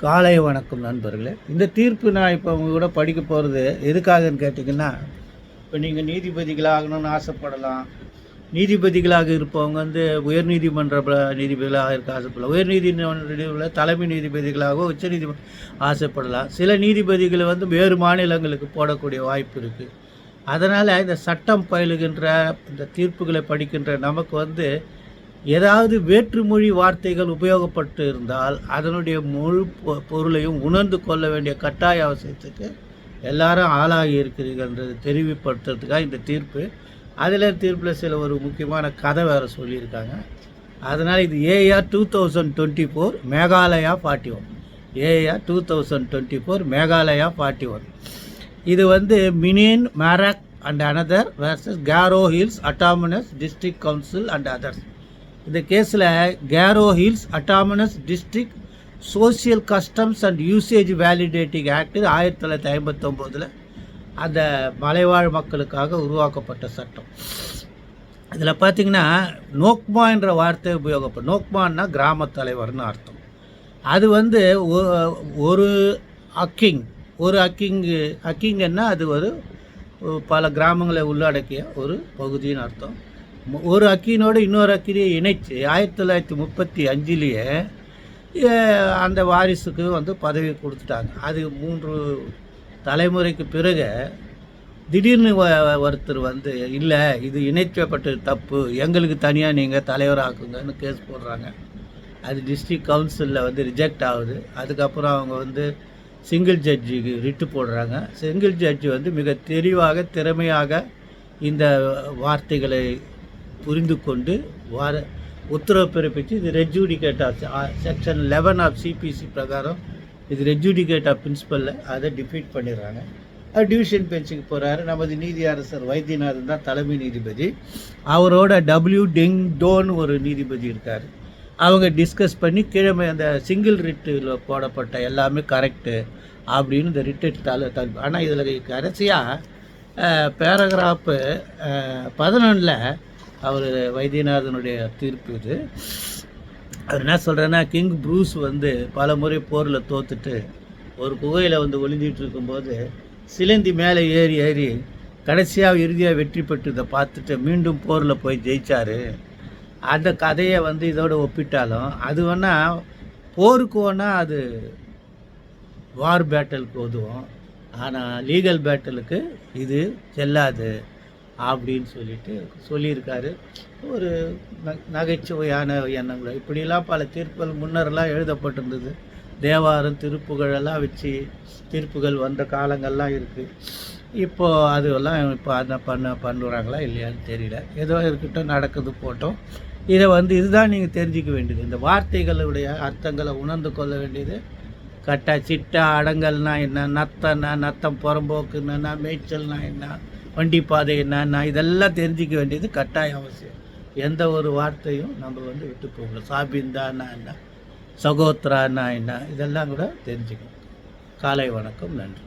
காலை வணக்கம் நண்பர்களே. இந்த தீர்ப்பு நான் இப்போ உங்க கூட படிக்க போகிறது எதுக்காகன்னு கேட்டிங்கன்னா இப்போ நீங்கள் நீதிபதிகளாகணும்னு ஆசைப்படலாம். நீதிபதிகளாக இருப்பவங்க வந்து உயர்நீதிமன்ற நீதிமன்ற நீதிபதிகளாக இருக்க ஆசைப்படலாம். உயர்நீதிமன்ற தலைமை நீதிபதிகளாக உச்ச நீதி ஆசைப்படலாம். சில நீதிபதிகளை வந்து வேறு மாநிலங்களுக்கு போடக்கூடிய வாய்ப்பு இருக்குது அதனால் இந்த சட்டம் பயிலுகின்ற இந்த தீர்ப்புகளை படிக்கின்ற நமக்கு வந்து ஏதாவது வேற்றுமொழி வார்த்தைகள் உபயோகப்பட்டு இருந்தால் அதனுடைய முழு பொ- பொருளையும் உணர்ந்து கொள்ள வேண்டிய கட்டாய அவசியத்துக்கு எல்லாரும் ஆளாகி இருக்கிறீர்கள்ன்றது தெரிவிப்படுத்துறதுக்காக இந்த தீர்ப்பு. அதில் தீர்ப்பில் சில ஒரு முக்கியமான கதை வேறு சொல்லியிருக்காங்க. அதனால் இது A R two thousand twenty four Meghalaya forty one A R two thousand twenty four Meghalaya forty one இது வந்து Minin Marak and another versus Garo Hills autonomous district council and others இந்த கேஸில் Garo Hills autonomous district social customs and usage validating act ஆயிரத்தி தொள்ளாயிரத்தி ஐம்பத்தொம்போதில் அந்த மலைவாழ் மக்களுக்காக உருவாக்கப்பட்ட சட்டம். இதில் பார்த்தீங்கன்னா நோக்மா என்ற வார்த்தை உபயோகப்படும் நோக்மான்னா கிராம தலைவர்னு அர்த்தம். அது வந்து ஒரு அக்கிங் ஒரு அக்கிங்கு அக்கிங்கன்னா அது ஒரு பல கிராமங்களை உள்ளடக்கிய ஒரு பகுதின்னு அர்த்தம். ஒரு அக்கினோடு இன்னொரு அக்கினியை இணைத்து ஆயிரத்தி தொள்ளாயிரத்தி முப்பத்தி அஞ்சுலேயே அந்த வாரிசுக்கு வந்து பதவி கொடுத்துட்டாங்க. அது மூன்று தலைமுறைக்கு பிறகு திடீர்னு வ- ஒருத்தர் வந்து இல்லை இது இணைக்கப்பட்டது தப்பு. எங்களுக்கு தனியாக நீங்கள் தலைவராக்குங்கன்னு கேஸ் போடுறாங்க. அது டிஸ்ட்ரிக்ட் கவுன்சிலில் வந்து ரிஜெக்ட் ஆகுது. அதுக்கப்புறம் அவங்க வந்து சிங்கிள் ஜட்ஜிக்கு ரிட்டு போடுறாங்க. சிங்கிள் ஜட்ஜி வந்து மிக தெளிவாக திறமையாக இந்த வார்த்தைகளை புரிந்து கொண்டு வார உத்தரவு பிறப்பித்து இது res judicata of section eleven of CPC பிரகாரம் இது ரெஜூடிகேட் ஆஃப் பிரின்சிபலில் அதை டிஃபீட் பண்ணிடுறாங்க. அவர் டிவிஷன் பெஞ்சுக்கு போகிறாரு நமது நீதி அரசர் வைத்தியநாதன் தான் தலைமை நீதிபதி. அவரோட டபிள்யூ டெங் டோன்னு ஒரு நீதிபதி இருக்கார். அவங்க டிஸ்கஸ் பண்ணி கிழமை அந்த சிங்கிள் ரிட்டில் போடப்பட்ட எல்லாமே கரெக்டு அப்படின்னு இந்த ரிட்டு தலை தல் ஆனால் இதில் கடைசியாக பேராகிராஃபு பதினொன்றில் அவர் வைத்தியநாதனுடைய தீர்ப்பு இது. அவர் என்ன சொல்கிறேன்னா கிங் ப்ரூஸ் வந்து பல முறை போரில் தோத்துட்டு ஒரு குகையில் வந்து ஒளிஞ்சிட்டு இருக்கும்போது சிலந்தி மேலே ஏறி ஏறி கடைசியாக இறுதியாக வெற்றி பெற்றதை பார்த்துட்டு மீண்டும் போரில் போய் ஜெயித்தார் அந்த கதையை வந்து இதோட ஒப்பிட்டாலும் அது வேணால் போருக்கு வேணால் அது வார் பேட்டலுக்கு உதவும் ஆனால் லீகல் பேட்டலுக்கு இது செல்லாது. அப்படின்னு சொல்லிட்டு சொல்லியிருக்காரு. ஒரு ந- நகைச்சுவையான எண்ணங்கள். இப்படிலாம் பல தீர்ப்புகள் முன்னரெல்லாம் எழுதப்பட்டிருந்தது. தேவாரம் திருப்புகழெல்லாம் வச்சு தீர்ப்புகள் வந்த காலங்கள்லாம் இருக்குது இப்போது அதுவெல்லாம் இப்போ அதை பண்ண பண்ணுறாங்களா இல்லையான்னு தெரியல. ஏதோ இருக்கட்டும் நடக்குது போட்டோம். இதை வந்து இதுதான் நீங்கள் தெரிஞ்சிக்க வேண்டியது. இந்த வார்த்தைகளுடைய அர்த்தங்களை உணர்ந்து கொள்ள வேண்டியது. கட்டா சிட்டா அடங்கல்னா என்ன? நத்தம்னா நத்தம் புறம்போக்குன்னா மேய்ச்சல்னா என்ன? வண்டி பாதை என்னன்னா இதெல்லாம் தெரிஞ்சிக்க வேண்டியது கட்டாய அவசியம். எந்த ஒரு வார்த்தையும் நம்ம வந்து விட்டு போகல. சாபிந்தானா என்ன சகோத்ரானா என்ன இதெல்லாம் கூட தெரிஞ்சுக்கணும். காலை வணக்கம் நன்றி.